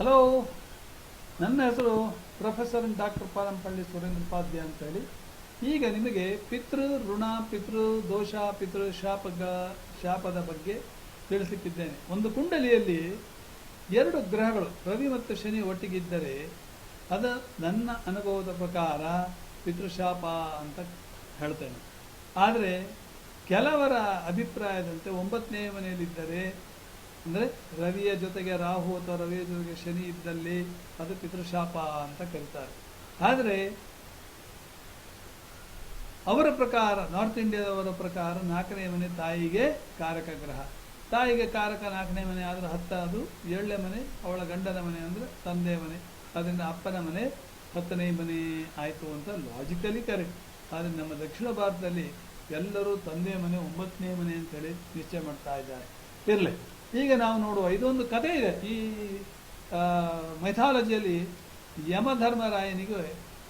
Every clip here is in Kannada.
ಹಲೋ, ನನ್ನ ಹೆಸರು ಪ್ರೊಫೆಸರ್ ಡಾಕ್ಟರ್ ಪಾರಂಪಳ್ಳಿ ಸುರೇಂದ್ರ ಅಂತ ಹೇಳಿ. ಈಗ ನಿಮಗೆ ಪಿತೃ ಋಣ, ಪಿತೃ ದೋಷ, ಪಿತೃ ಶಾಪಗ, ಶಾಪದ ಬಗ್ಗೆ ತಿಳಿಸುತ್ತಿದ್ದೇನೆ ಒಂದು ಕುಂಡಲಿಯಲ್ಲಿ ಎರಡು ಗ್ರಹಗಳು, ರವಿ ಮತ್ತು ಶನಿ ಒಟ್ಟಿಗಿದ್ದರೆ ಅದ ನನ್ನ ಅನುಭವದ ಪ್ರಕಾರ ಪಿತೃಶಾಪ ಅಂತ ಹೇಳ್ತೇನೆ. ಆದರೆ ಕೆಲವರ ಅಭಿಪ್ರಾಯದಂತೆ ಒಂಬತ್ತನೇ ಮನೆಯಲ್ಲಿದ್ದರೆ ಅಂದರೆ ರವಿಯ ಜೊತೆಗೆ ರಾಹು ಅಥವಾ ರವಿಯ ಜೊತೆಗೆ ಶನಿ ಇದ್ದಲ್ಲಿ ಅದು ಪಿತೃಶಾಪ ಅಂತ ಕರೀತಾರೆ. ಆದರೆ ಅವರ ಪ್ರಕಾರ ನಾರ್ತ್ ಇಂಡಿಯಾದವರ ಪ್ರಕಾರ ನಾಲ್ಕನೇ ಮನೆ ತಾಯಿಗೆ ಕಾರಕ ಗ್ರಹ. ತಾಯಿಗೆ ಕಾರಕ ನಾಲ್ಕನೇ ಮನೆ ಆದರೆ ಹತ್ತ, ಅದು ಏಳನೇ ಮನೆ, ಅವಳ ಗಂಡನ ಮನೆ ಅಂದರೆ ತಂದೆ ಮನೆ. ಅದರಿಂದ ಅಪ್ಪನ ಮನೆ ಹತ್ತನೇ ಮನೆ ಆಯಿತು ಅಂತ ಲಾಜಿಕಲಿ ಕರೆಕ್ಟ್ ಆದರೆ ನಮ್ಮ ದಕ್ಷಿಣ ಭಾರತದಲ್ಲಿ ಎಲ್ಲರೂ ತಂದೆ ಮನೆ, ಒಂಬತ್ತನೇ ಮನೆ ಅಂತೇಳಿ ನಿಶ್ಚಯ ಮಾಡ್ತಾ ಇದ್ದಾರೆ. ಇರಲಿ. ಈಗ ನಾವು ನೋಡುವ ಇದೊಂದು ಕಥೆ ಇದೆ. ಈ ಮೈಥಾಲಜಿಯಲ್ಲಿ ಯಮಧರ್ಮರಾಯನಿಗೆ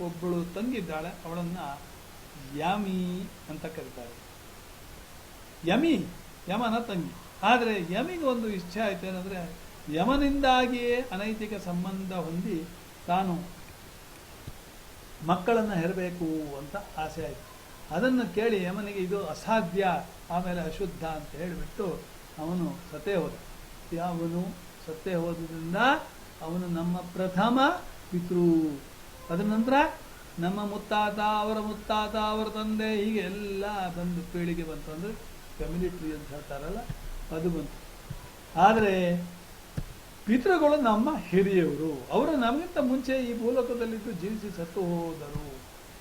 ಒಬ್ಬಳು ತಂಗಿದ್ದಾಳೆ. ಅವಳನ್ನು ಯಮಿ ಅಂತ ಕರೀತಾರೆ. ಯಮಿ, ಯಮನ ತಂಗಿ. ಆದರೆ ಯಮಿಗೆ ಒಂದು ಇಚ್ಛೆ ಆಯ್ತು ಏನಂದರೆ ಯಮನಿಂದಾಗಿಯೇ ಅನೈತಿಕ ಸಂಬಂಧ ಹೊಂದಿ ತಾನು ಮಕ್ಕಳನ್ನು ಹೆರಬೇಕು ಅಂತ ಆಸೆ ಆಯಿತು. ಅದನ್ನು ಕೇಳಿ ಯಮನಿಗೆ ಇದು ಅಸಾಧ್ಯ, ಆಮೇಲೆ ಅಶುದ್ಧ ಅಂತ ಹೇಳಿಬಿಟ್ಟು ಅವನು ಸತ್ತೇ ಹೋದ. ಯಾವನು ಸತ್ತೇ ಹೋದ್ರಿಂದ ಅವನು ನಮ್ಮ ಪ್ರಥಮ ಪಿತೃ. ಅದರ ನಂತರ ನಮ್ಮ ಮುತ್ತಾತ, ಅವರ ಮುತ್ತಾತ, ಅವರ ತಂದೆ ಹೀಗೆ ಎಲ್ಲ ಬಂದು ಪೀಳಿಗೆ ಬಂತು ಅಂದರೆ ಫ್ಯಾಮಿಲಿ ಟ್ರೀ ಅಂತ ಹೇಳ್ತಾರಲ್ಲ, ಅದು ಬಂತು. ಆದರೆ ಪಿತೃಗಳು ನಮ್ಮ ಹಿರಿಯವರು ಅವರು ನಮಗಿಂತ ಮುಂಚೆ ಈ ಭೂಲೋಕದಲ್ಲಿದ್ದು ಜೀವಿಸಿ ಸತ್ತು ಹೋದರು.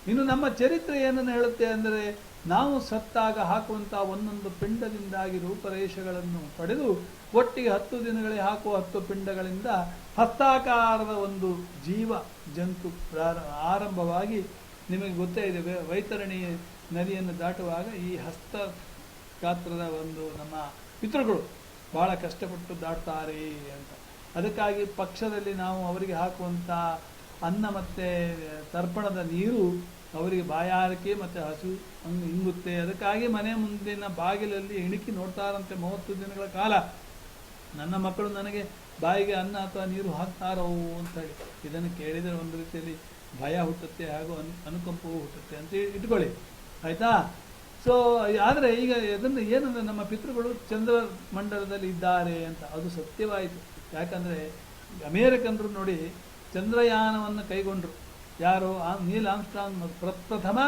ಇನ್ನು ನಮ್ಮ ಚರಿತ್ರೆ ಏನನ್ನು ಹೇಳುತ್ತೆ ಅಂದರೆ ನಾವು ಸತ್ತಾಗ ಹಾಕುವಂಥ ಒಂದೊಂದು ಪಿಂಡದಿಂದಾಗಿ ರೂಪರೇಷೆಗಳನ್ನು ಪಡೆದು ಒಟ್ಟಿಗೆ ಹತ್ತು ದಿನಗಳಿಗೆ ಹಾಕುವ ಹತ್ತು ಪಿಂಡಗಳಿಂದ ಹಸ್ತಾಕಾರದ ಒಂದು ಜೀವ ಜಂತು ಆರಂಭವಾಗಿ ನಿಮಗೆ ಗೊತ್ತೇ ಇದೆ ವೈತರಣಿ ನದಿಯನ್ನು ದಾಟುವಾಗ ಈ ಹಸ್ತ ಗಾತ್ರದ ಒಂದು ನಮ್ಮ ಪಿತೃಗಳು ಬಹಳ ಕಷ್ಟಪಟ್ಟು ದಾಟ್ತಾರೆ ಅಂತ. ಅದಕ್ಕಾಗಿ ಪಕ್ಷದಲ್ಲಿ ನಾವು ಅವರಿಗೆ ಹಾಕುವಂಥ ಅನ್ನ ಮತ್ತು ತರ್ಪಣದ ನೀರು ಅವರಿಗೆ ಬಾಯಾರಿಕೆ ಮತ್ತು ಹಸು ಹಂಗೆ ಹಿಂಗುತ್ತೆ. ಅದಕ್ಕಾಗಿ ಮನೆ ಮುಂದಿನ ಬಾಗಿಲಲ್ಲಿ ಇಣುಕಿ ನೋಡ್ತಾರಂತೆ ಮೂವತ್ತು ದಿನಗಳ ಕಾಲ. ನನ್ನ ಮಕ್ಕಳು ನನಗೆ ಬಾಯಿಗೆ ಅನ್ನ ಅಥವಾ ನೀರು ಹಾಕ್ತಾರೋ ಅಂತ ಹೇಳಿ. ಇದನ್ನು ಕೇಳಿದರೆ ಒಂದು ರೀತಿಯಲ್ಲಿ ಭಯ ಹುಟ್ಟುತ್ತೆ ಹಾಗೂ ಅನು, ಅನುಕಂಪವೂ ಹುಟ್ಟುತ್ತೆ ಅಂತ ಇಟ್ಕೊಳ್ಳಿ ಆಯಿತಾ? ಸೊ ಆದರೆ ಈಗ ಇದನ್ನು ಏನಂದರೆ ನಮ್ಮ ಪಿತೃಗಳು ಚಂದ್ರ ಮಂಡಲದಲ್ಲಿ ಇದ್ದಾರೆ ಅಂತ. ಅದು ಸತ್ಯವಾಯಿತು. ಯಾಕಂದರೆ ಅಮೇರಿಕನ್ರು ನೋಡಿ ಚಂದ್ರಯಾನವನ್ನು ಕೈಗೊಂಡ್ರು. ಯಾರು ಆ ನೀಲ್ ಆಮ್ಸ್ಟ್ರಾಂಗ್ ಪ್ರಪ್ರಥಮ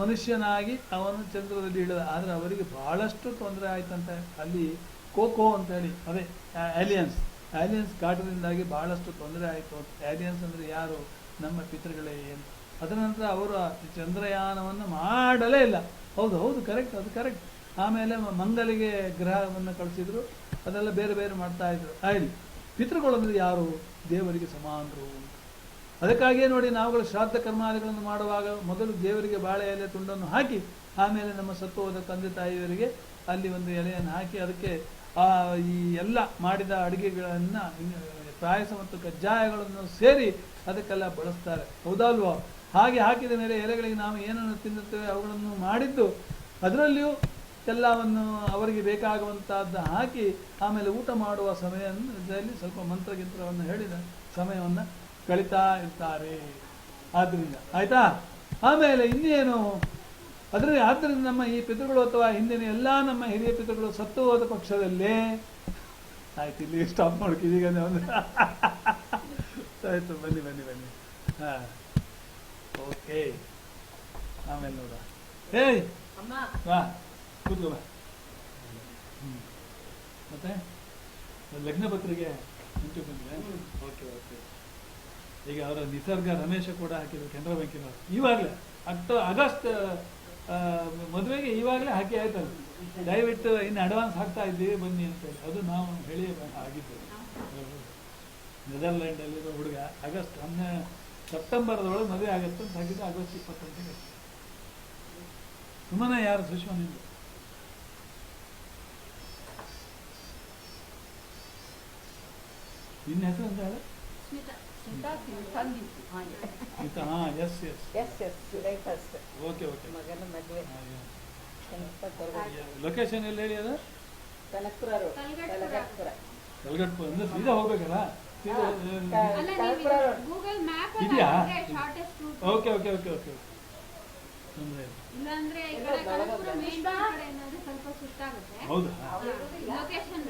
ಮನುಷ್ಯನಾಗಿ ಅವನು ಚಂದ್ರದಲ್ಲಿ ಇಳಿದ. ಆದರೆ ಅವರಿಗೆ ಬಹಳಷ್ಟು ತೊಂದರೆ ಆಯ್ತಂತೆ. ಅಲ್ಲಿ ಕೋಕೋ ಅಂತ ಹೇಳಿ ಅದೇ ಆಲಿಯನ್ಸ್ ಆಲಿಯನ್ಸ್ ಕಾಟದಿಂದಾಗಿ ಬಹಳಷ್ಟು ತೊಂದರೆ ಆಯಿತು. ಆಲಿಯನ್ಸ್ ಅಂದರೆ ಯಾರು? ನಮ್ಮ ಪಿತೃಗಳೇ ಏನು? ಅದರ ನಂತರ ಅವರು ಚಂದ್ರಯಾನವನ್ನು ಮಾಡಲೇ ಇಲ್ಲ. ಹೌದು ಹೌದು ಕರೆಕ್ಟ್ ಅದು ಕರೆಕ್ಟ್ ಆಮೇಲೆ ಮಂಗಲಿಗೆ ಗ್ರಹವನ್ನು ಕಳಿಸಿದ್ರು. ಅದೆಲ್ಲ ಬೇರೆ ಬೇರೆ ಮಾಡ್ತಾ ಇದ್ರು. ಆಯ್ಲಿ, ಪಿತೃಗಳಂದ್ರೆ ಯಾರು? ದೇವರಿಗೆ ಸಮಾನರು. ಅದಕ್ಕಾಗಿಯೇ ನೋಡಿ ನಾವುಗಳು ಶ್ರಾದ್ದ ಕರ್ಮಾದಿಗಳನ್ನು ಮಾಡುವಾಗ ಮೊದಲು ದೇವರಿಗೆ ಬಾಳೆ ಎಲೆ ತುಂಡನ್ನು ಹಾಕಿ, ಆಮೇಲೆ ನಮ್ಮ ಸತ್ತು ಹೋದ ತಂದೆ ತಾಯಿಯವರಿಗೆ ಅಲ್ಲಿ ಒಂದು ಎಲೆಯನ್ನು ಹಾಕಿ, ಅದಕ್ಕೆ ಆ ಈ ಎಲ್ಲ ಮಾಡಿದ ಅಡುಗೆಗಳನ್ನು, ಪಾಯಸ ಮತ್ತು ಕಜ್ಜಾಯಗಳನ್ನು ಸೇರಿ ಅದಕ್ಕೆಲ್ಲ ಬಳಸ್ತಾರೆ. ಹೌದಲ್ವೋ? ಹಾಗೆ ಹಾಕಿದ ಮೇಲೆ ಎಲೆಗಳಿಗೆ ನಾವು ಏನನ್ನು ತಿನ್ನುತ್ತೇವೆ ಅವುಗಳನ್ನು ಮಾಡಿದ್ದು, ಅದರಲ್ಲಿಯೂ ಎಲ್ಲವನ್ನು ಅವರಿಗೆ ಬೇಕಾಗುವಂತಹದ್ದು ಹಾಕಿ, ಆಮೇಲೆ ಊಟ ಮಾಡುವ ಸಮಯದಲ್ಲಿ ಸ್ವಲ್ಪ ಮಂತ್ರಗಿಂತ್ರವನ್ನು ಹೇಳಿದ ಸಮಯವನ್ನು ಕಳಿತಾ ಇರ್ತಾರೆ. ಆದ್ದರಿಂದ ಆಯ್ತಾ? ಆಮೇಲೆ ಇನ್ನೇನು? ಅದರಲ್ಲಿ ಆದ್ದರಿಂದ ನಮ್ಮ ಈ ಪಿತೃಗಳು ಅಥವಾ ಹಿಂದಿನ ಎಲ್ಲ ನಮ್ಮ ಹಿರಿಯ ಪಿತೃಗಳು ಸತ್ತು ಹೋದ ಪಕ್ಷದಲ್ಲೇ ಆಯ್ತು ಇಲ್ಲಿ ಸ್ಟಾಪ್ ಮಾಡ್ಕಿದೀಗ ಒಂದು ಆಯ್ತು ಬನ್ನಿ ಬನ್ನಿ ಬನ್ನಿ. ಹಾ. ಓಕೆ ಆಮೇಲೆ ನೋಡ ಏಯ್! ಬಾ ಕೂತ್ಕೋ ಬಾ. ಮತ್ತೆ? ಲಗ್ನ ಪತ್ರಿಕೆ ಮುಂಚೆ ಬಂದಿದೆ. ಓಕೆ ಓಕೆ ಈಗ ಅವರ ನಿಸರ್ಗ ರಮೇಶ ಕೂಡ ಹಾಕಿದ್ರು ಕೆನರಾ ಬ್ಯಾಂಕಿನವರು ಇವಾಗಲೇ ಅಕ್ಟೋ ಆಗಸ್ಟ್ ಮದುವೆಗೆ ಇವಾಗಲೇ ಹಾಕಿ ಆಯ್ತಲ್ಲ. ದಯವಿಟ್ಟು ಇನ್ನು ಅಡ್ವಾನ್ಸ್ ಹಾಕ್ತಾ ಇದ್ದೀವಿ, ಬನ್ನಿ ಅಂತ ಹೇಳಿ. ಅದು ನಾವು ಹೇಳಿ ಆಗಿದ್ದು ನೆದರ್ಲ್ಯಾಂಡಲ್ಲಿರೋ ಹುಡುಗ ಆಗಸ್ಟ್ ಹನ್ನೆ, ಸೆಪ್ಟೆಂಬರ್ದೊಳಗೆ ಮದುವೆ ಆಗುತ್ತೆ ಅಂತ ಹಾಕಿದ್ದು ಆಗಸ್ಟ್ ಇಪ್ಪತ್ತೊಂದಿಗೆ ಸುಮ್ಮನೆ ಯಾರು ಸುಷ್ಮನಿಂದ ನಿನ್ನ ಹೆಸರು ಅಂತ ಹೇಳ. ಸ್ಮಿತಾ ತಂಗಿ ಗೀತಾ ಹಾ yes yes yes yes July first okay okay ಮಗನ ಮದುವೆ ಲೊಕೇಶನ್ ಎಲ್ಲಿ ಹೇಳಿ ಅದು? ಕನಕಪುರ ರೋಡ್. ಕನಕಪುರ. ಅಂದ್ರೆ ಸೀದಾ ಹೋಗ್ಬೇಕಲ್ಲ? ನೀವು ಗೂಗಲ್ ಮ್ಯಾಪ್ ಇದೆಯಾ? Shortest route okay okay okay okay ತೊಂದರೆ ಇಲ್ಲ. ಇಲ್ಲಾಂದ್ರೆ ಈ ಕಡೆ ಕನಕಪುರ ಮೇನ್ ಕಡೆ ಏನಾದ್ರೆ ಸ್ವಲ್ಪ ಸುತ್ತಾಗುತ್ತೆ ಹೌದಾ? ಲೊಕೇಶನ್.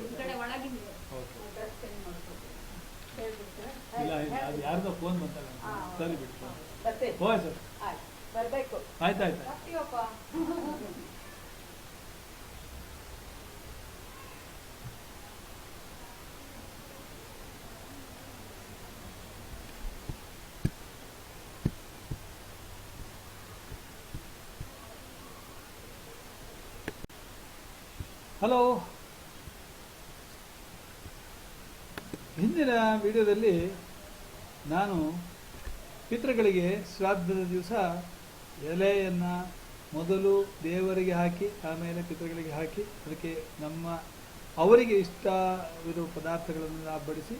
ಈ ಕಡೆ ಒಳಗಿಂದ. ಓಕೆ ಇಲ್ಲ ಇಲ್ಲ ಅದು ಯಾರ್ದೋ ಫೋನ್ ಬಂತಲ್ಲ. ಸರಿ ಬಿಟ್ಟು ಹೋಯ್ ಸರ್. ಬರ್ಬೇಕು. ಆಯ್ತು ಆಯ್ತು. ಬರ್ತೀವಪ್ಪ. ಹಲೋ ಹಿಂದಿನ ವಿಡಿಯೋದಲ್ಲಿ ನಾನು ಪಿತೃಗಳಿಗೆ ಶ್ರಾದ್ದದ ದಿವಸ ಎಲೆಯನ್ನು ಮೊದಲು ದೇವರಿಗೆ ಹಾಕಿ, ಆಮೇಲೆ ಪಿತೃಗಳಿಗೆ ಹಾಕಿ, ಅದಕ್ಕೆ ನಮ್ಮ ಅವರಿಗೆ ಇಷ್ಟವಿರುವ ಪದಾರ್ಥಗಳನ್ನು ಬಡಿಸಿ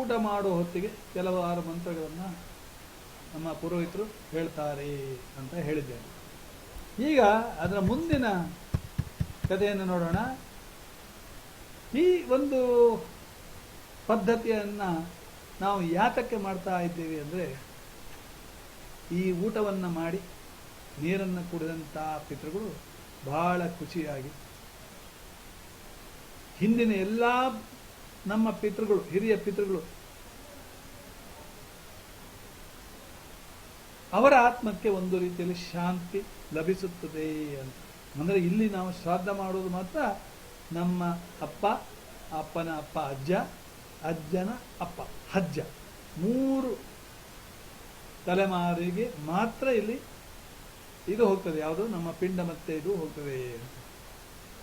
ಊಟ ಮಾಡೋ ಹೊತ್ತಿಗೆ ಕೆಲವಾರು ಮಂತ್ರಗಳನ್ನು ನಮ್ಮ ಪುರೋಹಿತರು ಹೇಳ್ತಾರೆ ಅಂತ ಹೇಳಿದ್ದೇನೆ. ಈಗ ಅದರ ಮುಂದಿನ ಕಥೆಯನ್ನು ನೋಡೋಣ. ಈ ಒಂದು ಪದ್ಧತಿಯನ್ನು ನಾವು ಯಾತಕ್ಕೆ ಮಾಡ್ತಾ ಇದ್ದೇವೆ ಅಂದರೆ ಈ ಊಟವನ್ನು ಮಾಡಿ ನೀರನ್ನು ಕುಡಿದಂಥ ಪಿತೃಗಳು ಬಹಳ ಖುಷಿಯಾಗಿ ಹಿಂದಿನ ಎಲ್ಲ ನಮ್ಮ ಪಿತೃಗಳು, ಹಿರಿಯ ಪಿತೃಗಳು ಅವರ ಆತ್ಮಕ್ಕೆ ಒಂದು ರೀತಿಯಲ್ಲಿ ಶಾಂತಿ ಲಭಿಸುತ್ತದೆ ಅಂತ. ಅಂದರೆ ಇಲ್ಲಿ ನಾವು ಶ್ರಾದ್ದ ಮಾಡೋದು ಮಾತ್ರ ನಮ್ಮ ಅಪ್ಪ, ಅಪ್ಪನ ಅಪ್ಪ, ಅಜ್ಜ ಅಜ್ಜನ ಅಪ್ಪ ಹಜ್ಜ ಮೂರು ತಲೆಮಾರಿಗೆ ಮಾತ್ರ ಇಲ್ಲಿ ಇದು ಹೋಗ್ತದೆ. ಯಾವುದು? ನಮ್ಮ ಪಿಂಡ ಮತ್ತೆ ಇದು ಹೋಗ್ತದೆ.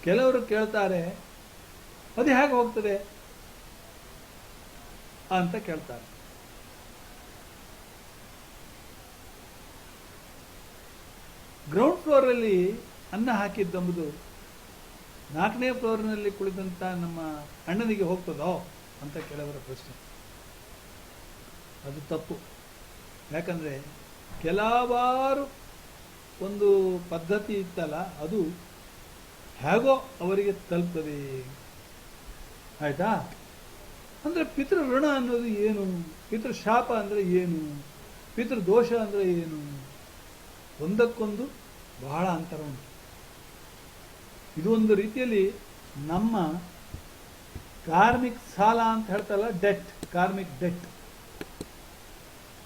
ಕೆಲವರು ಕೇಳ್ತಾರೆ, ಅದು ಹೇಗೆ ಹೋಗ್ತದೆ ಅಂತ ಕೇಳ್ತಾರೆ. ಗ್ರೌಂಡ್ ಫ್ಲೋರಲ್ಲಿ ಅನ್ನ ಹಾಕಿದ್ದೆಂಬುದು ನಾಲ್ಕನೇ ಫ್ಲೋರ್ನಲ್ಲಿ ಕುಳಿತಂತ ನಮ್ಮ ಅಣ್ಣನಿಗೆ ಹೋಗ್ತದೋ? ಅಂತ ಕೆಲವರ ಪ್ರಶ್ನೆ. ಅದು ತಪ್ಪು. ಯಾಕಂದ್ರೆ ಕೆಲವಾರು ಒಂದು ಪದ್ಧತಿ ಇತ್ತಲ್ಲ, ಅದು ಹೇಗೋ ಅವರಿಗೆ ತಲುಪ್ತದೆ ಆಯಿತಾ? ಅಂದ್ರೆ ಪಿತೃ ಋಣ ಅನ್ನೋದು ಏನು? ಪಿತೃ ಶಾಪ ಅಂದ್ರೆ ಏನು? ಪಿತೃ ದೋಷ ಅಂದ್ರೆ ಏನು? ಒಂದಕ್ಕೊಂದು ಬಹಳ ಅಂತರ ಉಂಟು. ಇದು ಒಂದು ರೀತಿಯಲ್ಲಿ ನಮ್ಮ ಕಾರ್ಮಿಕ್ ಸಾಲ ಅಂತ ಹೇಳ್ತಲ್ಲ ಡೆಟ್ ಕಾರ್ಮಿಕ್ ಡೆಟ್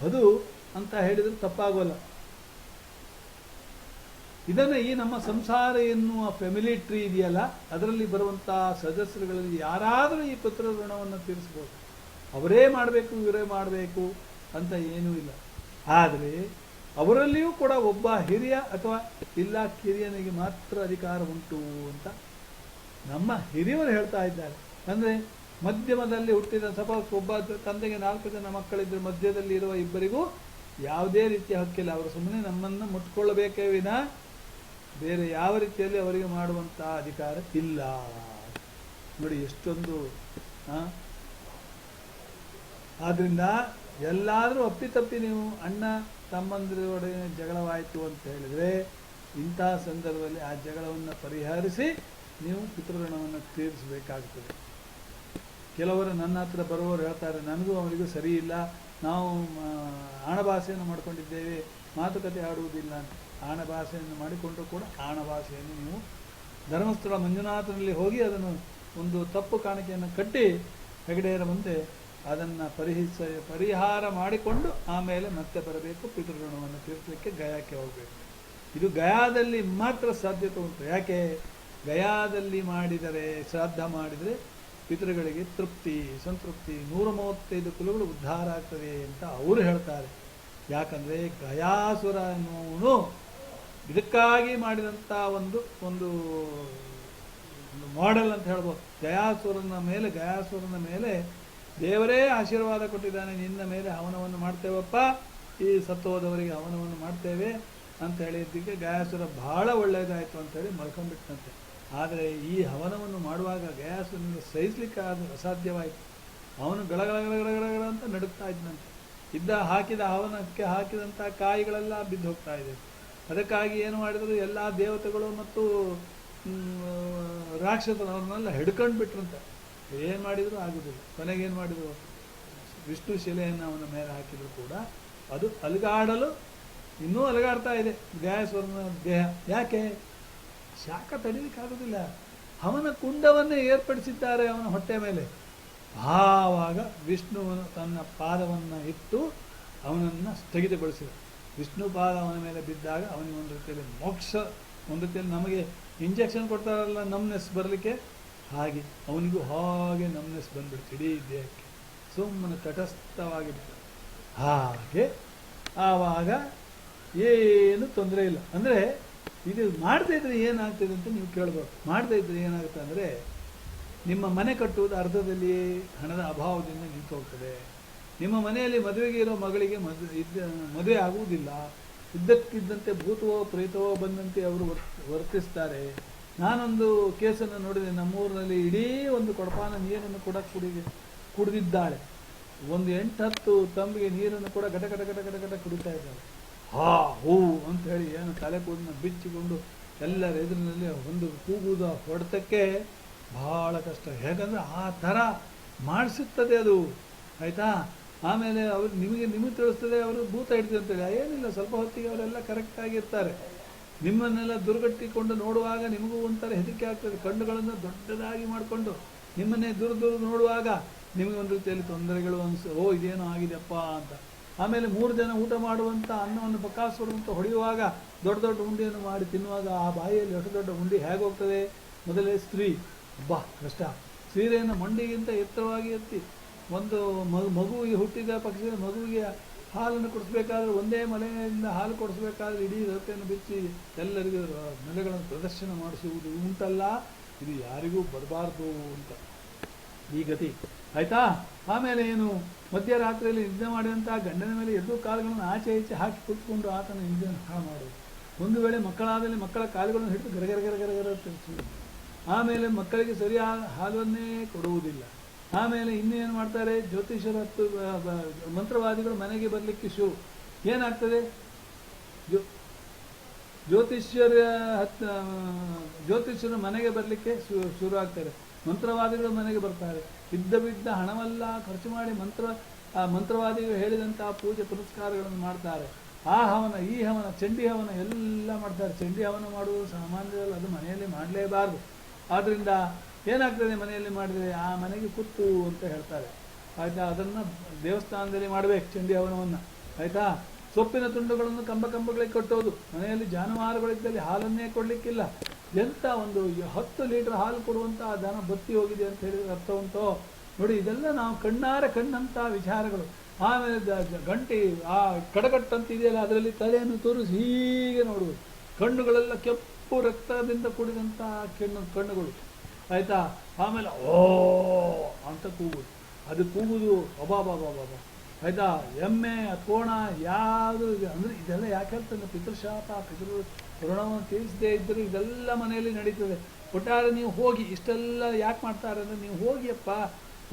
ಅದು ಅಂತ ಹೇಳಿದ್ರೆ ತಪ್ಪಾಗೋಲ್ಲ. ಇದನ್ನ ಈ ನಮ್ಮ ಸಂಸಾರ ಎನ್ನುವ ಫ್ಯಾಮಿಲಿ ಟ್ರೀ ಇದೆಯಲ್ಲ, ಅದರಲ್ಲಿ ಬರುವಂತಹ ಸದಸ್ಯರುಗಳಲ್ಲಿ ಯಾರಾದರೂ ಈ ಪತ್ರ ಋಣವನ್ನು ತೀರಿಸಬಹುದು. ಅವರೇ ಮಾಡಬೇಕು, ಇವರೇ ಮಾಡಬೇಕು ಅಂತ ಏನೂ ಇಲ್ಲ. ಆದರೆ ಅವರಲ್ಲಿಯೂ ಕೂಡ ಒಬ್ಬ ಹಿರಿಯ ಅಥವಾ ಇಲ್ಲ ಕಿರಿಯನಿಗೆ ಮಾತ್ರ ಅಧಿಕಾರ ಉಂಟು ಅಂತ ನಮ್ಮ ಹಿರಿಯವರು ಹೇಳ್ತಾ ಇದ್ದಾರೆ. ಅಂದ್ರೆ ಮಧ್ಯಮದಲ್ಲಿ ಹುಟ್ಟಿದ ಸಪೋಸ್ ಒಬ್ಬ ತಂದೆಗೆ ನಾಲ್ಕು ಜನ ಮಕ್ಕಳಿದ್ರೆ ಮಧ್ಯದಲ್ಲಿ ಇರುವ ಇಬ್ಬರಿಗೂ ಯಾವುದೇ ರೀತಿಯ ಹಕ್ಕಿಲ್ಲ. ಅವರು ಸುಮ್ಮನೆ ನಮ್ಮನ್ನು ಮುಟ್ಕೊಳ್ಳಬೇಕೇ ವಿನ ಬೇರೆ ಯಾವ ರೀತಿಯಲ್ಲಿ ಅವರಿಗೆ ಮಾಡುವಂತಹ ಅಧಿಕಾರ ಇಲ್ಲ. ನೋಡಿ ಎಷ್ಟೊಂದು ಆ, ಆದ್ರಿಂದ ಎಲ್ಲಾದರೂ ಅಪ್ಪಿತಪ್ಪಿ ನೀವು ಅಣ್ಣ ತಮ್ಮಂದಿರೊಡನೆ ಜಗಳವಾಯಿತು ಅಂತ ಹೇಳಿದ್ರೆ ಇಂತಹ ಸಂದರ್ಭದಲ್ಲಿ ಆ ಜಗಳವನ್ನು ಪರಿಹರಿಸಿ ನೀವು ಪಿತೃಋಣವನ್ನು ತೀರಿಸಬೇಕಾಗ್ತದೆ. ಕೆಲವರು ನನ್ನ ಹತ್ರ ಬರುವವರು ಹೇಳ್ತಾರೆ, ನನಗೂ ಅವರಿಗೂ ಸರಿ ಇಲ್ಲ. ನಾವು ಆಣಭಾಷೆಯನ್ನು ಮಾಡಿಕೊಂಡಿದ್ದೇವೆ. ಮಾತುಕತೆ ಆಡುವುದಿಲ್ಲ ಆಣಭಾಷೆಯನ್ನು ಮಾಡಿಕೊಂಡು ಕೂಡ ಆಣಭಾಷೆಯನ್ನು ನೀವು ಧರ್ಮಸ್ಥಳ ಮಂಜುನಾಥನಲ್ಲಿ ಹೋಗಿ ಅದನ್ನು ಒಂದು ತಪ್ಪು ಕಾಣಿಕೆಯನ್ನು ಕಟ್ಟಿ ಹೆಗಡೆಯರ ಮುಂದೆ ಅದನ್ನು ಪರಿಹಿಸ ಪರಿಹಾರ ಮಾಡಿಕೊಂಡು ಆಮೇಲೆ ಮತ್ತೆ ಬರಬೇಕು, ಪಿತೃಋಣವನ್ನು ತೀರಿಸಲಿಕ್ಕೆ ಗಯಾಕ್ಕೆ ಹೋಗಬೇಕು. ಇದು ಗಯಾದಲ್ಲಿ ಮಾತ್ರ ಸಾಧ್ಯತೆ ಉಂಟು. ಯಾಕೆ? ಗಯಾದಲ್ಲಿ ಮಾಡಿದರೆ, ಶ್ರಾದ್ದ ಮಾಡಿದರೆ ಪಿತೃಗಳಿಗೆ ತೃಪ್ತಿ, ಸಂತೃಪ್ತಿ, ನೂರ ಮೂವತ್ತೈದು ಕುಲಗಳು ಉದ್ಧಾರ ಆಗ್ತದೆ ಅಂತ ಅವರು ಹೇಳ್ತಾರೆ. ಯಾಕಂದರೆ ಗಯಾಸುರ ಅನ್ನೋನು ಇದಕ್ಕಾಗಿ ಮಾಡಿದಂಥ ಒಂದು ಒಂದು ಒಂದು ಮಾಡೆಲ್ ಅಂತ ಹೇಳ್ಬೋದು. ಗಯಾಸುರನ ಮೇಲೆ ಗಯಾಸುರನ ಮೇಲೆ ದೇವರೇ ಆಶೀರ್ವಾದ ಕೊಟ್ಟಿದ್ದಾನೆ. ನಿನ್ನ ಮೇಲೆ ಹವನವನ್ನು ಮಾಡ್ತೇವಪ್ಪ. ಈ ಸತ್ತೋದವರಿಗೆ ಹವನವನ್ನು ಮಾಡ್ತೇವೆ ಅಂತ ಹೇಳಿದ್ದಕ್ಕೆ ಗಯಾಸುರ ಬಹಳ ಒಳ್ಳೆಯದಾಯಿತು ಅಂತೇಳಿ ಮಲ್ಕೊಂಡ್ಬಿಟ್ಟಂತೆ ಆದರೆ ಈ ಹವನವನ್ನು ಮಾಡುವಾಗ ಗ್ಯಾಸನ್ನು ಸಹಿಸ್ಲಿಕ್ಕೆ ಅಸಾಧ್ಯವಾಯಿತು. ಅವನು ಗಳಗಳ ಗಳಗಳ ಗಳಗಳ ಅಂತ ನಡುಕ್ತಾ ಇದ್ದಂತೆ ಇದ್ದ ಹಾಕಿದ ಹವನಕ್ಕೆ ಹಾಕಿದಂಥ ಕಾಯಿಗಳೆಲ್ಲ ಬಿದ್ದು ಹೋಗ್ತಾ ಇದೆ. ಅದಕ್ಕಾಗಿ ಏನು ಮಾಡಿದರು? ಎಲ್ಲ ದೇವತೆಗಳು ಮತ್ತು ಅವ್ರನ್ನೆಲ್ಲ ಹಿಡ್ಕೊಂಡು ಬಿಟ್ರಂತೆ. ಏನು ಮಾಡಿದರೂ? ಕೊನೆಗೆ ಏನು ಮಾಡಿದ್ರು? ವಿಷ್ಣು ಶಿಲೆಯನ್ನು ಅವನ ಮೇಲೆ ಹಾಕಿದರೂ ಕೂಡ. ಅದು ಅಲುಗಾಡಲು ಇನ್ನೂ ಅಲುಗಾಡ್ತಾ ಇದೆ. ಗಾಯಸ್ವರನ ದೇಹ. ಯಾಕೆ? ಶಾಖ ತಡೀಲಿಕ್ಕಾಗೋದಿಲ್ಲ ಅವನ ಕುಂಡವನ್ನೇ ಏರ್ಪಡಿಸಿದ್ದಾರೆ ಅವನ ಹೊಟ್ಟೆ ಮೇಲೆ. ಆವಾಗ ವಿಷ್ಣುವನು ತನ್ನ ಪಾದವನ್ನು ಇಟ್ಟು ಅವನನ್ನು ಸ್ಥಗಿತಗೊಳಿಸಿದ. ವಿಷ್ಣು ಪಾದ ಅವನ ಮೇಲೆ ಬಿದ್ದಾಗ ಅವನಿಗೆ ಒಂದು ರೀತಿಯಲ್ಲಿ ಮೋಕ್ಷ, ಒಂದು ರೀತಿಯಲ್ಲಿ ನಮಗೆ ಇಂಜೆಕ್ಷನ್ ಕೊಡ್ತಾರಲ್ಲ ನಮ್ನೆಸ್ ಬರಲಿಕ್ಕೆ? ಹಾಗೆ ಅವನಿಗೂ ಹಾಗೆ ನಮ್ನೆಸ್ ಬಂದ್ಬಿಡ್ತು ಇಡೀ ದೇಹಕ್ಕೆ. ಸುಮ್ಮನೆ ತಟಸ್ಥವಾಗಿ ಹಾಗೆ ಆವಾಗ ಏನು ತೊಂದರೆ ಇಲ್ಲ. ಅಂದರೆ ಇದು ಮಾಡದೇ ಇದ್ರೆ ಏನಾಗ್ತದೆ ಅಂತ ನೀವು ಕೇಳ್ಬೋದು. ಮಾಡದೇ ಇದ್ರೆ ಏನಾಗುತ್ತೆ ಅಂದರೆ ನಿಮ್ಮ ಮನೆ ಕಟ್ಟುವುದು ಅರ್ಧದಲ್ಲಿ ಹಣದ ಅಭಾವದಿಂದ ನಿಂತು ಹೋಗ್ತದೆ ನಿಮ್ಮ ಮನೆಯಲ್ಲಿ ಮದುವೆಗೆ ಇರೋ ಮಗಳಿಗೆ ಮದುವೆ ಇದ್ದ, ಮದುವೆ ಆಗುವುದಿಲ್ಲ. ಇದ್ದಕ್ಕಿದ್ದಂತೆ ಭೂತವೋ, ಪ್ರೇತವೋ ಬಂದಂತೆ ಅವರು ವರ್- ವರ್ತಿಸ್ತಾರೆ. ನಾನೊಂದು ಕೇಸನ್ನು ನೋಡಿದೆ. ನಮ್ಮೂರಿನಲ್ಲಿ ಇಡೀ ಒಂದು ಕೊಡಪಾನ ನೀರನ್ನು ಕೂಡ ಕುಡಿ ಕುಡಿದಿದ್ದಾಳೆ. ಒಂದು ಎಂಟು ಹತ್ತು ತಂಬಿಗೆ ನೀರನ್ನು ಕೂಡ ಘಟ ಘಟ ಘಟ ಘಟ ಘಟ ಕುಡಿತಾ ಇದ್ದಾಳೆ. ಹಾ ಹೂ ಅಂತ ಹೇಳಿ ಏನು ತಲೆ ಕೂದನ್ನ ಬಿಚ್ಚಿಕೊಂಡು ಎಲ್ಲರ ಎದುರಿನಲ್ಲಿ ಒಂದು ಕೂಗುದ ಹೊಡೆತಕ್ಕೆ ಬಹಳ ಕಷ್ಟ. ಹೇಗಂದ್ರೆ ಆ ಥರ ಮಾಡಿಸುತ್ತದೆ ಅದು. ಆಯ್ತಾ? ಆಮೇಲೆ ಅವರು ನಿಮಗೆ ನಿಮಗೆ ತಿಳಿಸ್ತದೆ ಅವರು ಭೂತ ಹಿಡಿದು ಅಂತೇಳಿ ಏನಿಲ್ಲ, ಸ್ವಲ್ಪ ಹೊತ್ತಿಗೆ ಅವರೆಲ್ಲ ಕರೆಕ್ಟ್ ಇರ್ತಾರೆ. ನಿಮ್ಮನ್ನೆಲ್ಲ ದುರ್ಗಟ್ಟಿಕೊಂಡು ನೋಡುವಾಗ ನಿಮಗೂ ಒಂಥರ ಹೆದರಿಕೆ ಆಗ್ತದೆ. ಕಣ್ಣುಗಳನ್ನು ದೊಡ್ಡದಾಗಿ ಮಾಡಿಕೊಂಡು ನಿಮ್ಮನ್ನೇ ದೂರ ದೂರ ನೋಡುವಾಗ ನಿಮಗೆ ಒಂದು ರೀತಿಯಲ್ಲಿ ತೊಂದರೆಗಳು ಅನ್ಸ, ಓ, ಇದೇನೋ ಆಗಿದೆಪ್ಪ ಅಂತ. ಆಮೇಲೆ ಮೂರು ಜನ ಊಟ ಮಾಡುವಂಥ ಅನ್ನವನ್ನು ಬಕಾಸುರು ಅಂತ ಹೊಡೆಯುವಾಗ ದೊಡ್ಡ ದೊಡ್ಡ ಉಂಡಿಯನ್ನು ಮಾಡಿ ತಿನ್ನುವಾಗ ಆ ಬಾಯಿಯಲ್ಲಿ ದೊಡ್ಡ ದೊಡ್ಡ ಉಂಡಿ ಹೇಗೆ ಹೋಗ್ತದೆ ಮೊದಲೇ ಸ್ತ್ರೀ. ಬಾ, ಕಷ್ಟ. ಸೀರೆಯನ್ನು ಮಂಡಿಗಿಂತ ಎತ್ತರವಾಗಿ ಎತ್ತಿ. ಒಂದು ಮಗು, ಮಗುವಿಗೆ ಹುಟ್ಟಿದ ಪಕ್ಷದ ಮಗುವಿಗೆ ಹಾಲನ್ನು ಕೊಡಿಸ್ಬೇಕಾದ್ರೆ ಒಂದೇ ಮನೆಯಿಂದ ಹಾಲು ಕೊಡಿಸ್ಬೇಕಾದ್ರೆ ಇಡೀ ರೊಟ್ಟೆಯನ್ನು ಬಿಚ್ಚಿ ಎಲ್ಲರಿಗೂ ನೆಲೆಗಳನ್ನು ಪ್ರದರ್ಶನ ಮಾಡಿಸುವುದು ಉಂಟಲ್ಲ, ಇದು ಯಾರಿಗೂ ಬರಬಾರ್ದು ಅಂತ. ಈ ಗತಿ. ಆಯ್ತಾ? ಆಮೇಲೆ ಏನು? ಮಧ್ಯರಾತ್ರಿಯಲ್ಲಿ ನಿದ್ದೆ ಮಾಡಿದಂತಹ ಗಂಡನ ಮೇಲೆ ಎದ್ದು ಕಾಲುಗಳನ್ನು ಆಚೆ ಈಚೆ ಹಾಕಿ ಕುತ್ಕೊಂಡು ಆತನ ನಿದ್ದೆಯನ್ನು ಹಾಳು ಮಾಡೋದು ಒಂದು ವೇಳೆ ಮಕ್ಕಳಾದಲ್ಲಿ ಮಕ್ಕಳ ಕಾಲುಗಳನ್ನು ಹಿಡಿದು ಗರಗರ ಗರಗರ ಗರ ತಿರುಗಿಸುವುದು ಆಮೇಲೆ ಮಕ್ಕಳಿಗೆ ಸರಿಯಾದ ಹಾಲನ್ನೇ ಕೊಡುವುದಿಲ್ಲ. ಆಮೇಲೆ ಇನ್ನೂ ಏನು ಮಾಡ್ತಾರೆ ಜ್ಯೋತಿಷರ ಮಂತ್ರವಾದಿಗಳು ಮನೆಗೆ ಬರಲಿಕ್ಕೆ ಶುರು. ಏನಾಗ್ತದೆ? ಜ್ಯೋ, ಜ್ಯೋತಿಷ್ಯರ ಜ್ಯೋತಿಷ್ಯರು ಮನೆಗೆ ಬರಲಿಕ್ಕೆ ಶುರು ಆಗ್ತಾರೆ. ಮಂತ್ರವಾದಿಗಳು ಮನೆಗೆ ಬರ್ತಾರೆ. ಬಿದ್ದ ಬಿದ್ದ ಹಣವೆಲ್ಲ ಖರ್ಚು ಮಾಡಿ ಮಂತ್ರ, ಆ ಮಂತ್ರವಾದಿಗಳು ಹೇಳಿದಂತಹ ಪೂಜೆ ಪುರಸ್ಕಾರಗಳನ್ನು ಮಾಡ್ತಾರೆ. ಆ ಹವನ, ಈ ಹವನ, ಚಂಡಿ ಹವನ ಎಲ್ಲ ಮಾಡ್ತಾರೆ. ಚಂಡಿ ಹವನ ಮಾಡುವುದು ಸಾಮಾನ್ಯದಲ್ಲಿ ಅದು ಮನೆಯಲ್ಲಿ ಮಾಡಲೇಬಾರದು. ಆದ್ದರಿಂದ ಏನಾಗ್ತದೆ ಮನೆಯಲ್ಲಿ ಮಾಡಿದರೆ? ಆ ಮನೆಗೆ ಕುತ್ತು ಅಂತ ಹೇಳ್ತಾರೆ. ಆಯಿತಾ? ಅದನ್ನು ದೇವಸ್ಥಾನದಲ್ಲಿ ಮಾಡಬೇಕು ಚಂಡಿ ಹವನವನ್ನು. ಆಯಿತಾ? ಸೊಪ್ಪಿನ ತುಂಡುಗಳನ್ನು ಕಂಬ ಕಂಬಗಳಿಗೆ ಕಟ್ಟೋದು. ಮನೆಯಲ್ಲಿ ಜಾನುವಾರುಗಳಿದ್ದಲ್ಲಿ ಹಾಲನ್ನೇ ಕೊಡ್ಲಿಕ್ಕಿಲ್ಲ. ಎಂತ ಒಂದು ಹತ್ತು ಲೀಟರ್ ಹಾಲು ಕೊಡುವಂತ ಆ ದನ ಬತ್ತಿ ಹೋಗಿದೆ ಅಂತ ಹೇಳಿದ್ರೆ ಅರ್ಥ ಉಂಟೋ? ನೋಡಿ, ಇದೆಲ್ಲ ನಾವು ಕಣ್ಣಾರೆ ಕಂಡಂತ ವಿಚಾರಗಳು. ಆಮೇಲೆ ಗಂಟೆ, ಆ ಕಡಗಟ್ಟಂತ ಇದೆಯಲ್ಲ, ಅದರಲ್ಲಿ ತಲೆಯನ್ನು ತೋರಿಸಿ ಹೀಗೆ ನೋಡುವುದು ಕಣ್ಣುಗಳೆಲ್ಲ ಕೆಂಪು ರಕ್ತದಿಂದ ಕೂಡಿದಂತ ಕಣ್ಣು, ಕಣ್ಣುಗಳು. ಆಯ್ತಾ? ಆಮೇಲೆ ಓ ಅಂತ ಕೂಗುದು ಅದು ಕೂಗುದು ಅಬಾಬಾಬಾಬಾಬ. ಆಯ್ತಾ? ಎಮ್ಮೆ, ಕೋಣ, ಯಾವುದು ಅಂದ್ರೆ ಇದೆಲ್ಲ ಯಾಕೆ ಹೇಳ್ತಾನೆ ಪಿತೃಶಾಪ, ಪಿತೃ ಋಣವನ್ನು ತಿಳಿಸದೇ ಇದ್ದರೆ ಇದೆಲ್ಲ ಮನೆಯಲ್ಲಿ ನಡೀತದೆ. ಒಟ್ಟಾರೆ ನೀವು ಹೋಗಿ, ಇಷ್ಟೆಲ್ಲ ಯಾಕೆ ಮಾಡ್ತಾರೆ ಅಂದರೆ ನೀವು ಹೋಗಿಯಪ್ಪ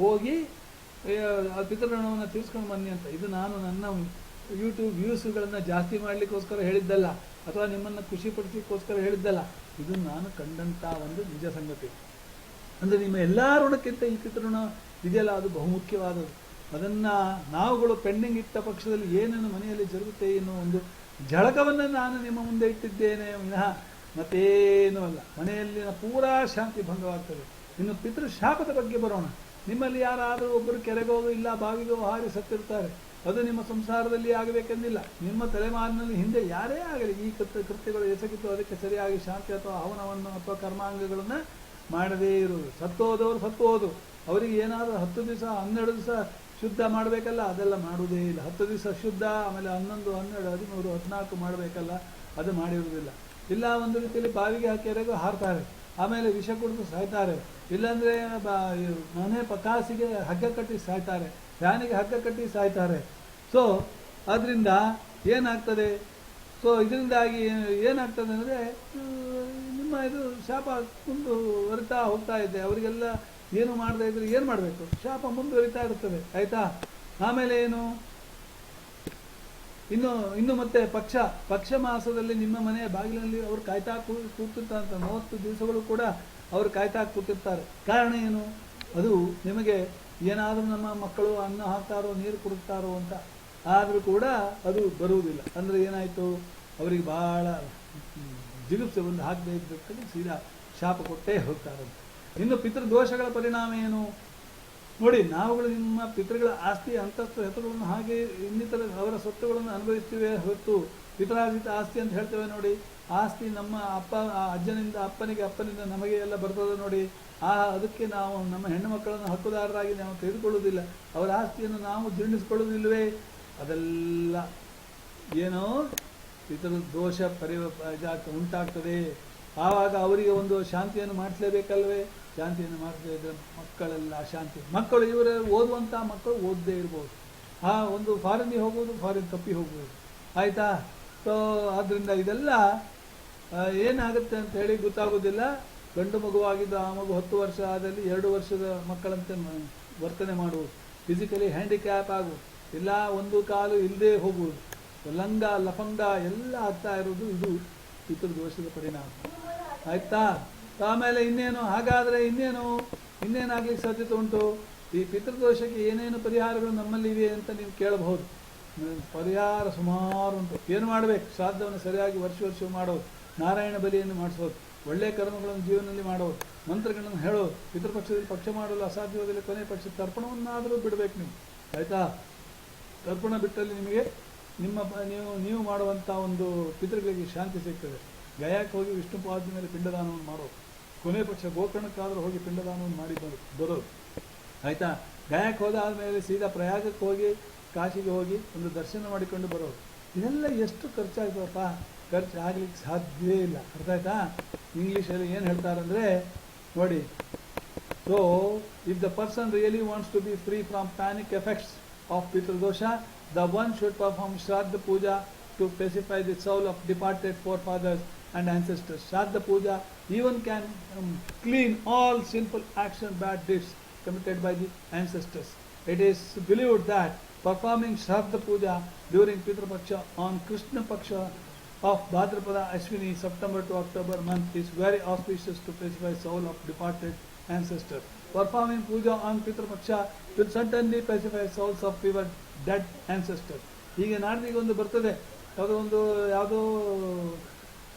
ಹೋಗಿ ಆ ಪಿತೃಋಣವನ್ನು ತಿಳಿಸ್ಕೊಂಡು ಬನ್ನಿ ಅಂತ. ಇದು ನಾನು ನನ್ನ ಯೂಟ್ಯೂಬ್ ವ್ಯೂಸ್ಗಳನ್ನು ಜಾಸ್ತಿ ಮಾಡಲಿಕ್ಕೋಸ್ಕರ ಹೇಳಿದ್ದಲ್ಲ, ಅಥವಾ ನಿಮ್ಮನ್ನು ಖುಷಿಪಡಿಸಲಿಕ್ಕೋಸ್ಕರ ಹೇಳಿದ್ದಲ್ಲ. ಇದು ನಾನು ಕಂಡಂಥ ಒಂದು ನಿಜ ಸಂಗತಿ. ಅಂದರೆ ನಿಮ್ಮ ಎಲ್ಲ ಋಣಕ್ಕಿಂತ ಈ ಪಿತೃಋಣ ಇದೆಯಲ್ಲ, ಅದು ಬಹುಮುಖ್ಯವಾದದ್ದು. ಅದನ್ನು ನಾವುಗಳು ಪೆಂಡಿಂಗ್ ಇಟ್ಟ ಪಕ್ಷದಲ್ಲಿ ಏನೇನು ಮನೆಯಲ್ಲಿ ಜರುಗುತ್ತೆ ಎನ್ನುವ ಒಂದು ಝಳಕವನ್ನು ನಾನು ನಿಮ್ಮ ಮುಂದೆ ಇಟ್ಟಿದ್ದೇನೆ ವಿನಃ ಮತ್ತೇನೂ ಅಲ್ಲ. ಮನೆಯಲ್ಲಿನ ಪೂರಾ ಶಾಂತಿ ಭಂಗವಾಗ್ತದೆ. ಇನ್ನು ಪಿತೃಶಾಪದ ಬಗ್ಗೆ ಬರೋಣ. ನಿಮ್ಮಲ್ಲಿ ಯಾರಾದರೂ ಒಬ್ಬರು ಕೆರೆಗೋ ಇಲ್ಲ ಬಾವಿಗೋ ಹಾರಿ ಸತ್ತಿರ್ತಾರೆ. ಅದು ನಿಮ್ಮ ಸಂಸಾರದಲ್ಲಿ ಆಗಬೇಕೆಂದಿಲ್ಲ. ನಿಮ್ಮ ತಲೆಮಾರಿನಲ್ಲಿ ಹಿಂದೆ ಯಾರೇ ಆಗಲಿ ಈ ಕೃತ್ಯ ಕೃತ್ಯಗಳು ಎಸಗಿದ್ದು ಅದಕ್ಕೆ ಸರಿಯಾಗಿ ಶಾಂತಿ ಅಥವಾ ಹವನವನ್ನು ಅಥವಾ ಕರ್ಮಾಂಗಗಳನ್ನು ಮಾಡದೇ ಇರುವುದು. ಸತ್ತೋದವರು ಸತ್ತೋದು. ಸತ್ತು ಅವರಿಗೆ ಏನಾದರೂ ಹತ್ತು ದಿವಸ, ಹನ್ನೆರಡು ದಿವಸ ಶುದ್ಧ ಮಾಡಬೇಕಲ್ಲ, ಅದೆಲ್ಲ ಮಾಡುವುದೇ ಇಲ್ಲ. ಹತ್ತು ದಿವಸ ಶುದ್ಧ, ಆಮೇಲೆ ಹನ್ನೊಂದು, ಹನ್ನೆರಡು, ಹದಿಮೂರು, ಹದಿನಾಲ್ಕು ಮಾಡಬೇಕಲ್ಲ, ಅದು ಮಾಡಿರುವುದಿಲ್ಲ. ಇಲ್ಲ, ಒಂದು ರೀತಿಯಲ್ಲಿ ಬಾವಿಗೆ ಹಾಕಿರೋ ಹಾರ್ತಾರೆ. ಆಮೇಲೆ ವಿಷ ಕುಡಿದು ಸಾಯ್ತಾರೆ. ಇಲ್ಲಾಂದರೆ ಮನೆ ಪಕಾಸಿಗೆ ಹಗ್ಗ ಕಟ್ಟಿ ಸಾಯ್ತಾರೆ. ಫ್ಯಾನಿಗೆ ಹಗ್ಗ ಕಟ್ಟಿ ಸಾಯ್ತಾರೆ. ಸೊ ಅದರಿಂದ ಏನಾಗ್ತದೆ? ಸೊ ಇದರಿಂದಾಗಿ ಏನಾಗ್ತದೆ ಅಂದರೆ ನಿಮ್ಮ ಇದು ಶಾಪ ಮುಂದುವರಿತಾ ಹೋಗ್ತಾ ಇದೆ. ಅವರಿಗೆಲ್ಲ ಏನು ಮಾಡದೇ ಇದ್ರೆ ಏನು ಮಾಡಬೇಕು? ಶಾಪ ಮುಂದುವರಿತಾ ಇರ್ತದೆ ಆಯ್ತಾ? ಆಮೇಲೆ ಏನು? ಇನ್ನು ಇನ್ನು ಮತ್ತೆ ಪಕ್ಷ ಪಕ್ಷ ಮಾಸದಲ್ಲಿ ನಿಮ್ಮ ಮನೆಯ ಬಾಗಿಲಲ್ಲಿ ಅವರು ಕಾಯ್ತಾ ಕೂತಿರ್ತಾರೆ ಮೂವತ್ತು ದಿವಸಗಳು ಕೂಡ ಅವರು ಕಾಯ್ತಾ ಕೂತಿರ್ತಾರೆ. ಕಾರಣ ಏನು? ಅದು ನಿಮಗೆ ಏನಾದರೂ ನಮ್ಮ ಮಕ್ಕಳು ಅನ್ನ ಹಾಕ್ತಾರೋ, ನೀರು ಕೊಡುತ್ತಾರೋ ಅಂತ ಆದರೂ ಕೂಡ ಅದು ಬರುವುದಿಲ್ಲ. ಅಂದರೆ ಏನಾಯಿತು? ಅವರಿಗೆ ಬಹಳ ಜಿಗುಪ್ಸೆ ಒಂದು ಹಾಕದೇ ಇದ್ದಕ್ಕೆ ಸೀದಾ ಶಾಪ ಕೊಟ್ಟೇ ಹೋಗ್ತಾರಂತೆ. ಇನ್ನು ಪಿತೃದೋಷಗಳ ಪರಿಣಾಮ ಏನು ನೋಡಿ, ನಾವುಗಳು ನಿಮ್ಮ ಪಿತೃಗಳ ಆಸ್ತಿ ಅಂತಸ್ತು ಹೆಸರುಗಳನ್ನು ಹಾಗೆ ಇನ್ನಿತರ ಅವರ ಸ್ವತ್ತುಗಳನ್ನು ಅನುಭವಿಸ್ತೀವಿ ಹೊತ್ತು ಪಿತರಾಜಿತ ಆಸ್ತಿ ಅಂತ ಹೇಳ್ತೇವೆ ನೋಡಿ. ಆಸ್ತಿ ನಮ್ಮ ಅಪ್ಪ ಅಜ್ಜನಿಂದ ಅಪ್ಪನಿಗೆ, ಅಪ್ಪನಿಂದ ನಮಗೆ ಎಲ್ಲ ಬರ್ತದೆ ನೋಡಿ. ಆ, ಅದಕ್ಕೆ ನಾವು ನಮ್ಮ ಹೆಣ್ಣು ಮಕ್ಕಳನ್ನು ಹಕ್ಕುದಾರರಾಗಿ ನಾವು ತೆಗೆದುಕೊಳ್ಳುವುದಿಲ್ಲ. ಅವರ ಆಸ್ತಿಯನ್ನು ನಾವು ಜೀರ್ಣಿಸಿಕೊಳ್ಳುವುದಿಲ್ಲವೇ? ಅದೆಲ್ಲ ಏನೋ ಪಿತೃ ದೋಷ ಇದಾಗ್ತ ಉಂಟಾಗ್ತದೆ. ಆವಾಗ ಅವರಿಗೆ ಒಂದು ಶಾಂತಿಯನ್ನು ಮಾಡಿಸ್ಲೇಬೇಕಲ್ವೇ? ಶಾಂತಿಯನ್ನು ಮಾಡ್ತಾ ಇದ್ರೆ. ಮಕ್ಕಳೆಲ್ಲ ಅಶಾಂತಿ ಮಕ್ಕಳು ಇವರ ಓದುವಂಥ ಮಕ್ಕಳು ಓದದೇ ಇರ್ಬೋದು. ಆ ಒಂದು ಫಾರಿನ್ಗೆ ಹೋಗೋದು ಫಾರಿನ್ ತಪ್ಪಿ ಹೋಗ್ಬೋದು ಆಯಿತಾ? ಸೊ ಆದ್ದರಿಂದ ಇದೆಲ್ಲ ಏನಾಗುತ್ತೆ ಅಂತ ಹೇಳಿ ಗೊತ್ತಾಗೋದಿಲ್ಲ. ಗಂಡು ಮಗುವಾಗಿದ್ದು ಆ ಮಗು ಹತ್ತು ವರ್ಷ ಆದಲ್ಲಿ ಎರಡು ವರ್ಷದ ಮಕ್ಕಳಂತೆ ವರ್ತನೆ ಮಾಡುವುದು. ಫಿಸಿಕಲಿ ಹ್ಯಾಂಡಿಕ್ಯಾಪ್ ಆಗು ಇಲ್ಲ, ಒಂದು ಕಾಲು ಇಲ್ಲದೆ ಹೋಗುವುದು. ಲಂಗ, ಲಫಂಗ ಎಲ್ಲ ಆಗ್ತಾ ಇರೋದು ಇದು ಪಿತೃದೋಷದ ಪರಿಣಾಮ. ಆಯ್ತಾ? ಆಮೇಲೆ ಇನ್ನೇನು? ಹಾಗಾದರೆ ಇನ್ನೇನು? ಇನ್ನೇನಾಗ್ಲಿಕ್ಕೆ ಸಾಧ್ಯತೆ ಉಂಟು? ಈ ಪಿತೃದೋಷಕ್ಕೆ ಏನೇನು ಪರಿಹಾರಗಳು ನಮ್ಮಲ್ಲಿವೆ ಅಂತ ನೀವು ಕೇಳಬಹುದು. ಪರಿಹಾರ ಸುಮಾರು ಉಂಟು. ಏನು ಮಾಡಬೇಕು? ಶ್ರಾದ್ದವನ್ನು ಸರಿಯಾಗಿ ವರ್ಷ ವರ್ಷ ಮಾಡೋದು. ನಾರಾಯಣ ಬಲಿಯನ್ನು ಮಾಡಿಸೋದು. ಒಳ್ಳೆಯ ಕರ್ಮಗಳನ್ನು ಜೀವನದಲ್ಲಿ ಮಾಡೋದು. ಮಂತ್ರಗಳನ್ನು ಹೇಳೋದು. ಪಿತೃಪಕ್ಷದಲ್ಲಿ ಪಕ್ಷ ಮಾಡಲು ಅಸಾಧ್ಯವಾಗಲಿ ಕೊನೆ ಪಕ್ಷ ತರ್ಪಣವನ್ನಾದರೂ ಬಿಡಬೇಕು ನೀವು. ಆಯಿತಾ? ತರ್ಪಣ ಬಿಟ್ಟಲ್ಲಿ ನಿಮಗೆ ನಿಮ್ಮ ನೀವು ನೀವು ಮಾಡುವಂಥ ಒಂದು ಪಿತೃಗಳಿಗೆ ಶಾಂತಿ ಸಿಗ್ತದೆ. ಗಯಾಕ್ಕೆ ಹೋಗಿ ವಿಷ್ಣು ಪಾದ ಮೇಲೆ ಪಿಂಡದಾನವನ್ನು ಮಾಡೋದು. ಕೊನೆ ಪಕ್ಷ ಗೋಕರ್ಣಕ್ಕಾದರೂ ಹೋಗಿ ಪಿಂಡದಾನವನ್ನು ಮಾಡಿ ಬರು ಬರೋದು ಆಯಿತಾ? ಗಾಯಕ್ಕೆ ಹೋದ ಆದಮೇಲೆ ಸೀದಾ ಪ್ರಯಾಗಕ್ಕೆ ಹೋಗಿ, ಕಾಶಿಗೆ ಹೋಗಿ ಒಂದು ದರ್ಶನ ಮಾಡಿಕೊಂಡು ಬರೋದು ಇದೆಲ್ಲ ಎಷ್ಟು ಖರ್ಚಾಗ್ತದಪ್ಪ ಖರ್ಚು ಆಗಲಿಕ್ಕೆ ಸಾಧ್ಯವೇ ಇಲ್ಲ. ಅರ್ಥ ಆಯಿತಾ? ಇಂಗ್ಲೀಷಲ್ಲಿ ಏನು ಹೇಳ್ತಾರಂದರೆ, ನೋಡಿ so if the person really wants to be free from panic effects of pitru dosha the one should perform Shraddha puja to specify the soul of departed forefathers and ancestors. Shraddha Puja even can um, clean all sinful action, bad deeds committed by the ancestors. It is believed that performing Shraddha Puja during Pitra Paksha on Krishna Paksha of Bhadrapada Ashwini, September to October month is very auspicious to pacify soul of departed ancestors. Performing puja on Pitra Paksha will certainly pacify souls of your dead ancestors. ಹೀಗೆ ನಾಡ್ದಿಗೆ ಒಂದು ಬರ್ತದೆ ಯಾವುದೋ ಒಂದು ಯಾವುದೋ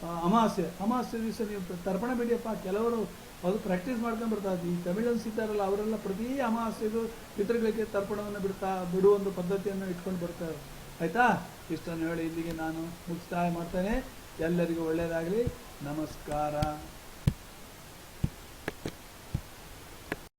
ಅಮಾವಾಸ್ಯೆ ಅಮಾವಾಸ್ಯೆ ದಿವಸ ನೀವು ತರ್ಪಣ ಬಿಡಿಯಪ್ಪ ಕೆಲವರು ಅದು ಪ್ರಾಕ್ಟೀಸ್ ಮಾಡ್ಕೊಂಡು ಬರ್ತಾರೆ ಈ ತಮಿಳನ್ಸ್ ಇದ್ದಾರಲ್ಲ ಅವರೆಲ್ಲ ಪ್ರತಿ ಅಮಾವಾಸ್ಯೆಗೂ ಪಿತೃಗಳಿಗೆ ತರ್ಪಣವನ್ನು ಬಿಡ್ತಾ, ಬಿಡುವ ಒಂದು ಪದ್ಧತಿಯನ್ನು ಇಟ್ಕೊಂಡು ಬರ್ತಾರೆ ಆಯ್ತಾ? ಇಷ್ಟನ್ನು ಹೇಳಿ ಇಲ್ಲಿಗೆ ನಾನು ಮುಕ್ತಾಯ ಮಾಡ್ತೇನೆ. ಎಲ್ಲರಿಗೂ ಒಳ್ಳೆಯದಾಗಲಿ ನಮಸ್ಕಾರ.